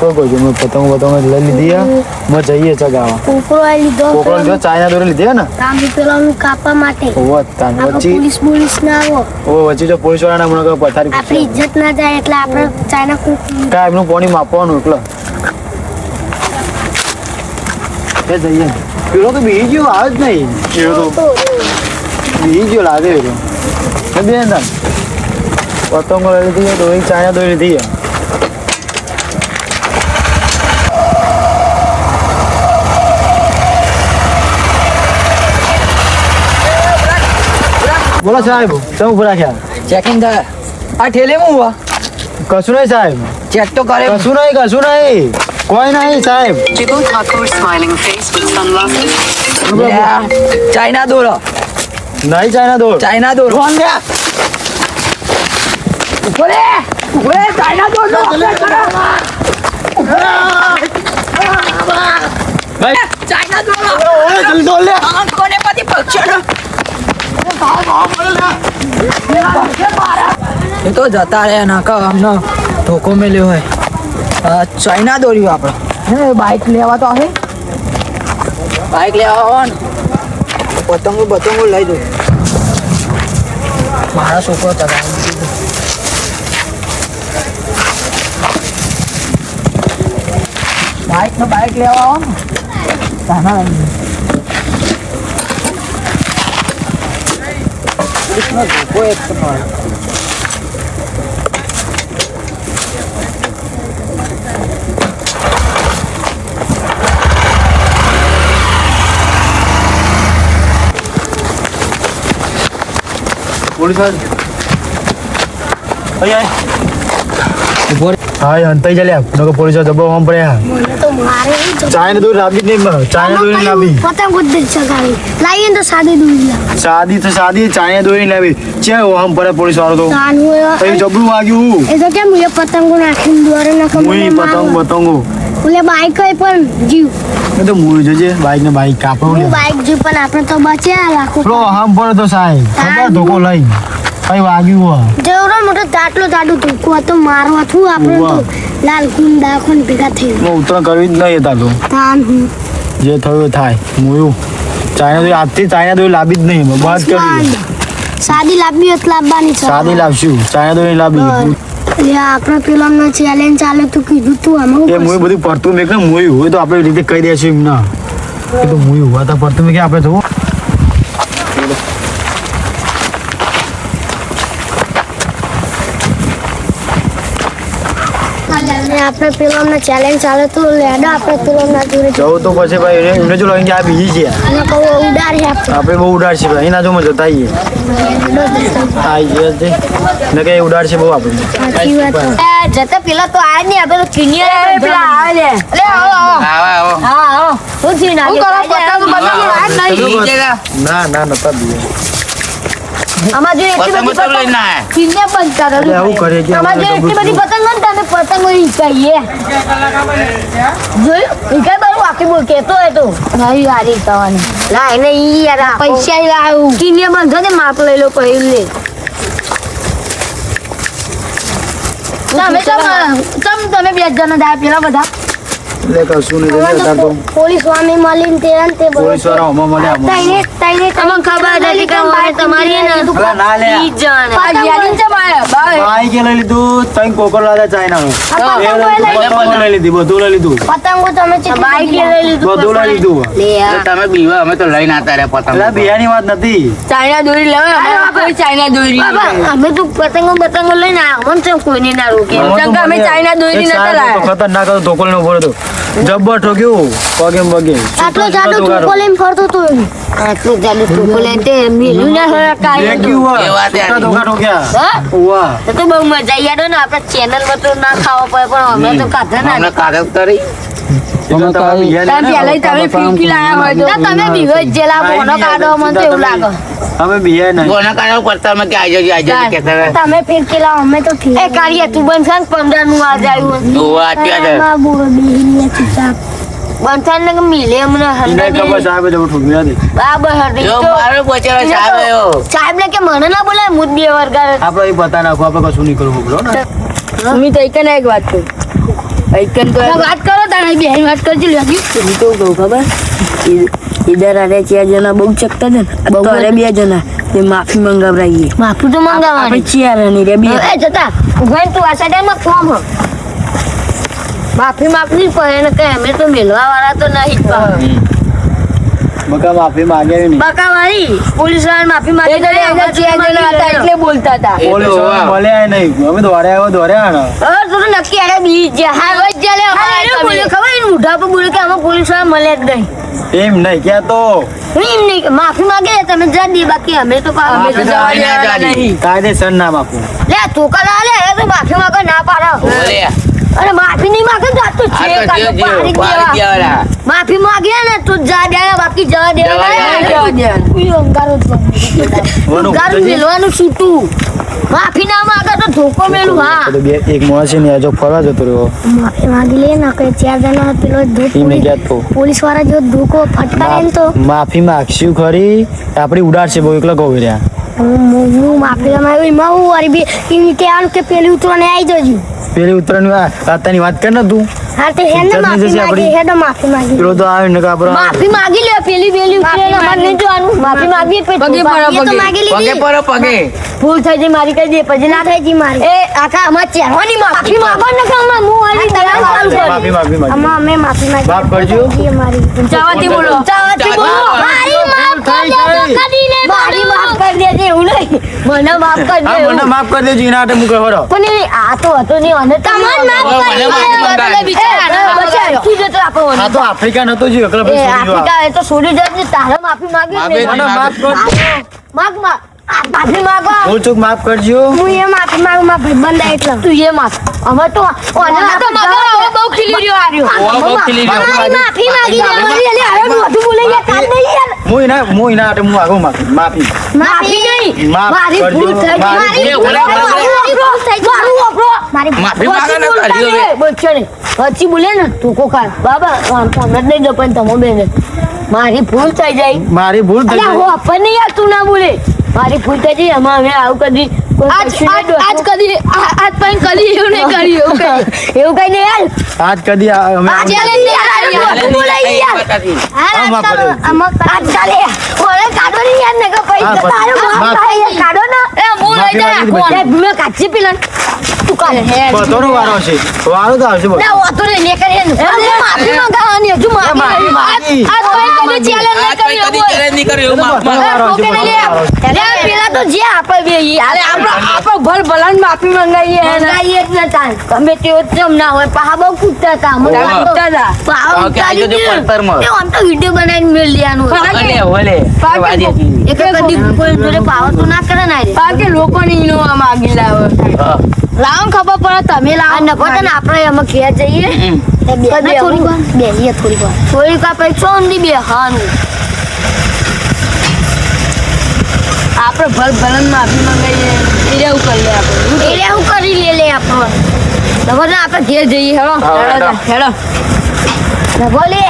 કહું છું મેં પતંગ પતંગ લઈ લીધી મેં જઈએ ચગાવા કોકરો આ લીધો કોકરો જો ચાઇના દોરી લીધી ને? કામ પેલાનું કાપા માટે. ઓ તાન. વચ્ચે પોલીસ પોલીસ ના આવો. ઓ વચ્ચે જો પોલીસ વાળાના મને કહે પથારી આપણી ઇજ્જત ના જાય એટલે આપણે ચાઇના કુક કા એમનું પાણી માપવાનું એટલે એ જઈએ. પેલો તો બીજી ગયો આવે જ નહીં. પેલો તો બીજી ગયો લાગે તો બેન પતંગો લઈ લીધી તો ચાઇના દોરી લીધી બોલો સાહેબ તમે ઊભા રાખ્યા ચેકિંગ થાય આ ઠેલે હું હુआ કશું નહીં સાહેબ. ચેક તો કરે. કશું નહીં કશું નહીં. કોઈ નહીં સાહેબ. sunglasses. ચાઇના દોરો નહીં ચાઇના દોર ચાઇના દોર ઊભો રે. ઊભો રે ચાઇના દોરો ભાઈ ચાઇના દોર ઓય જલ્દી દોર લે. કોને પતિ પક્ષણ એ તો જતા રહ્યા નાકા અમને ધોકો મેલ્યો હોય. ચાઇના દોર્યું આપણે હે બાઇક લેવા તો આવે? બાઇક લેવા આવો ને. પતંગો પતંગો લઈ દો મારા છોકરો ચગાવી બાઇક ને બાઇક લેવા આવો ને. તાના પોલીસનો ધોકો એક તમારો પોલીસવાળા અહીંયા ઊભો રે. હા એ હંતાઈ ચાલ્યા. નકર પોલીસ દબો આમ પડ્યા. મને તો મારે ચાય ને દૂર રાબી ને મને. ચાઇના દોરી પતંગ ઉદ્દેશ ચગાવી લાવીએ તો સાદી દૂર સાદી તો સાદી ચાય દોરી લાવી. છે આમ પડે પોલીસ વાળો તો? એ- જબરું વાગ્યું એ તો કેમ એ પતંગો નાખીને દોરે નાખો? મુઈ પતંગ પતંગો. ઓલે બાઈક હોય પણ જીવ. એ તો મુઈ જજે બાઈક ને બાઈક કાપો બાઈક જીવ પણ આપણે તો બચ્યા લાખો પેલો હમ પડે તો સાહેબ. ખબર? ધોકો લઈ. કઈ વાગ્યું હોય? જેવડો મોટો દાટલો તાટું ધોકો હતો. મારવા થું આપણે તો. લાલ કુંડા ખોન ભેગા થઈ એમાં ઉતરણ કરવી જ નહીં હતા તો તાન હું. જે થયું થાય. મુયું. ચાઇના દોરી આજથી ચાઇના દોરી લાવી જ નહીં બસ કરી સાદી લાવવી હોત તો લાવવાની છે સાદી લાવશું. ચાઇના દોરી લાવી એટલે આપણે પેલા ચેલેન્જ ચાલે તો કીધું તું એ આમાં મુઈ બધું પડતું મેં કે મુયું. હોય તો આપણે રીતે કહી દેશું એમના. એ તો મોયું. તો પડતું મેં કે આપણે જવું આપણે પેલા ચેલેન્જ ચાલે તો લેડા આપણે પેલા જોડે જવું તો પછી ભાઈ એને- એમને જો લઈને કે આ બીજી છે. અને કહો ઉડાડી આપણે. આપણે બહુ ઉડાડશે ભાઈ એના જો જતા આવીએ છે ને કે ઉડાડશે બહુ આપણે. સાચી વાત જતા પેલા તો આ નહીં આપણે જુનિયર કિનિયર પેલા આવે લે. લે આવો આવો. હા આવો ના હું નહીં. ના ના નતા બીએ અમાર જો એટલી બધી પતંગ કિનિયર બનતા એટલે આવું કરે કે અમાર જો એટલી બધી પતંગ હોય તમે પતંગો હિકાઈએ જોયું? હિકાય બારું આખી બોલ કેતો હોય તો. નહીં હારી થવાની. ના એને ઈ યાર પૈસા લાવું. બંધો ને માપ લઈ લો કહી લે તમે તમે તમે તમે બે જણા દા પેલા બધા. એટલે કશું નહીં થયું અત્યારે તો પોલીસ વામી મળીને તે તે બધું પોલીસવાળા હમણાં મળ્યા તઈને તઈને તમને ખબર હતી કે મારે તમારી ને અલા, ના લે ઈ જણ. આ યાદી છે મારે? બાય. બાઈક એ લઈ લીધું? ત્રણ કોકર લાવ્યા ચાઇના પતંગો લઈ લીધી બધું લઈ લીધું પતંગો તમે ચેટલી બાઈક લઈ લીધું બધું લઈ લીધું. તમે બીવા અમે તો લઈને આતા રે પતંગ એટલે બિયાની વાત નથી. ચાઇના દોરી લેવા અમે કોઈ ચાઇના દોરી અમે તો પતંગો પતંગો લઈને મને કોઈને ના રોકે. અમે ચાઇના દોરી નતા લાયા. ખતરનાક હતો ધોકો લઈને ઊભો હતો. જબ્બર ઠોક્યું પગે પગે આટલો જાડો ટોપો લઈને ફરતો તો. આટલું જાડું ટોકો લઈને તે મિલું ના હોય હોય. એ વાત યાર. ધોકા ઠોક્યા હા? ઉવ્વા. તો તો બહુ મજા આવી. યાર ને આપણે ચેનલ પર તો ના ખાવા પડે પણ અમે તો કાધા ના. અમે કાગળ કરી તમે પેલા તમે ફીરકી લાયા હોય તો. તમે બીવો જેલા મોનો કાઢો મને તો એવું લાગે. અમે બીજા નહીં. કોના કારણે કરતા અમે કે આજો આજો કહેતા તમે ફિરકી લાવો અમે તો એ કાર્ય તું બંધ પંદરનું આજ આવ્યું ઉવ્વા, અત્યારે એમાં બોલો બેહીને ચૂપચાપ બંધન ને મિલે અમને હંડે ખબર હંડ્રેડ સાહેબ જબર ઠોક્યું દે બરાબર હતી જો મારો બચારો સાહેબ આવ્યો. સાહેબ ને કે મને ના બોલાય મુદ બે વર્ગા આપણે એ પતા નાખો આપણે કશું નહીં કરવું બોલો ને. સુમિત તો એક ને એક વાત કહું એકન તો વાત કરો તારે બે વાત કરજો લાગી તો કહું ખબર? ઈ- અરે ચાર જણા બહુ ચકતા છે ને. બહુ અરે બે જણા. તે માફી મંગાવરાઈએ. માફી તો આપણે મંગાવવાની. ચાર અને રે બે. એ જતા ઉભાઈ તું આ સાઈડમાં ફોર્મ હ માફી માફી પડે એને કે અમે તો મેલવા વાળા તો નહીં જ. બકા માફી માંગે નહીં. બકાવાળી પોલીસવાળા માફી માંગે એટલે એના ચાર જણા હતા એટલે બોલતા હતા. પોલીસવાળા વાહ. મળ્યા નહીં. અમે દોડ્યા આવ્યા દોડ્યા ને. હવે તું નક્કી આરે બી જા હા રોજ ચાલે અમારે બોલે ખબર? એને ઉઢા પર બોલે કે અમે પોલીસવાળા મળે જ નહીં. એમ નહીં કે તો? એમ નહીં કે માફી માંગે તમે જા દે બાકી અમે તો કા- અમે તો જવા. નહીં. કાયદેસર ના બાપુ લે તું કલા લે એ તો માફી માંગે ના પાડો. અરે માફી નહીં માગે તો આ તો છે તો કાં તો જે પાડી દેવા. માફી માગે ને તું જા દે બાકી જવા દે જવા દે. વનું ગારું મેલવાનું છૂટું માફી ના માગે તો ધોકો મેલું હા. બે એક માણસ છે ને આજો જો ફરવા જતો રહ્યો. માફી માંગી લે ના કે ચાર જણા પેલો ધોકો ક્યાં તો પોલીસવાળા જો ધોકો ફટકારે તો? માફી માંગશું ખરી. આપણી ઉડાડશે બહુ એકલા કહું રહ્યા હું હું- હું માફી માંગી એમાં હું વળી બી એમ કહેવાનું કે પેલી ઉતરવાને આવી જજો. પેલી ઉત્તરાયણ અત્યારની વાત કર ને તું. હા તો હેને માફી માંગી હેડો માફી માંગી. પેલો તો આવે ને કે માફી માંગી લે પેલી પેલી ઉકેલ અમારે નહીં જોવાનું. માફી માંગી. પછી પગે તો પગે. પગે. લીધી પગે. ભૂલ થઈ જાય મારી કહી દે પછી ના થાય જી મારી. એ આખા અમાર ચહેરોની માફી માંગો ને કે અમાર મું વાળી દલાલ ચાલુ કરી. માફી માફી માગી આમાં અમે માફી માંગી. માફ કરજો. મારી. જવાથી બોલો. જવાથી બોલો. મારી માફ મારી માફ કરી દેજે એવું નહીં. મને માફ કરી દે મને માફ કરી દેજો એના માટે મુકે હરો પણ આ તો હતો નહીં અને તમને માફ કરી મને માફી તું જતો આપો આ તો આફ્રિકા નતો જો એકલા એ પછી છોડી દો આફ્રિકા એ તો છોડી જશે તારે માફી માંગી મને માફ કર માગ માગ માફી માંગો ભૂલ ચૂક માફ કરજો. હું એ માફી માંગુ માં ભાઈબંધ એટલે. તું એ માફ. અમે તો ઓને તો મગર બહુ ખીલી રહ્યો. આ રહ્યો બહુ ખીલી રહ્યો. માફી માંગી હવે મોઢું નહીં. હું એના હું એના માટે હું આગળ માફી માફી. માફી નહીં. મારી ભૂલ થઈ મારી મારી ભૂલ થઈ મારું વાપરો મારી માફી માંગે ને બોલશે નહીં. વચ્ચે બોલે ને તું કોકાર બાબા આમ તો અમે નહીં દો પણ તમે બેને. મારી ભૂલ થઈ જાય મારી ભૂલ થઈ જાય હું આપણને યાર તું ના બોલે. મારી ભૂલ થઈ જાય એમાં અમે આવું કદી આજ કદી આજ પણ કદી એવું નહીં કર્યું એવું કઈ એવું કઈ નહીં યાર આજ કદી અમે આજે નહીં યાર, બોલાઈ યાર. બતાવી. હા, માફ કરી દેજો. આજ ચાલે. ઓરે કાઢો નહીં યાર નકર પછી હા, તો તારું માફ. માફ થાય કાઢો ને. એ હું લઈ જાય માંગી દીધી કાચી પીલન. તું કાઢ બધોનો વારો છે. વારો તો આવશે બધો. ના વાતો રે ને કરે ને અરે માફી માંગવાની હજુ માફી માફી આજ કોઈ કદી challenge આજ કોઈ કદી કર્યું નહીં કર્યું, એવું માફ વારો છે, ઓકે, બધોનો વારો છે. લે, પેલા તો જે આપે બે આપણો આપણો ભલ ભલાન માફી મંગાઈએ મંગાઈએ જ નતા ગમે તેવો જમ ના હોય પાહા બહુ કૂદતા હતા અમે કૂદતા હતા પાહા હા, કે આજે ઉતારી દે. પડતરમાં. એ આમ તો વીડિયો બનાવીને મેલ દેવાનું ઓલે, ઓલે. એ વાજી હતી. એક કદી કોઈ જોડે પાવર તો ના કરે ના રે લોકો લોકોને ઈનો આ માગી લાવે. હા. લાવો ખબર પડે તમે લાવો. નકો તને આપણે એમાં ઘેર જઈએ. થોડીક વાર. બેસીએ થોડીક વાર. થોડીક વાર. પછી હાનું આપણે ભલ ભલન માફી મંગાઈએ એ એવું કરી લે આપણે. એટલે હું કરી લે લે આપણે. ને આપણે ઘેર જઈએ હેડો. હા, હેડો. હેડો. નકો લે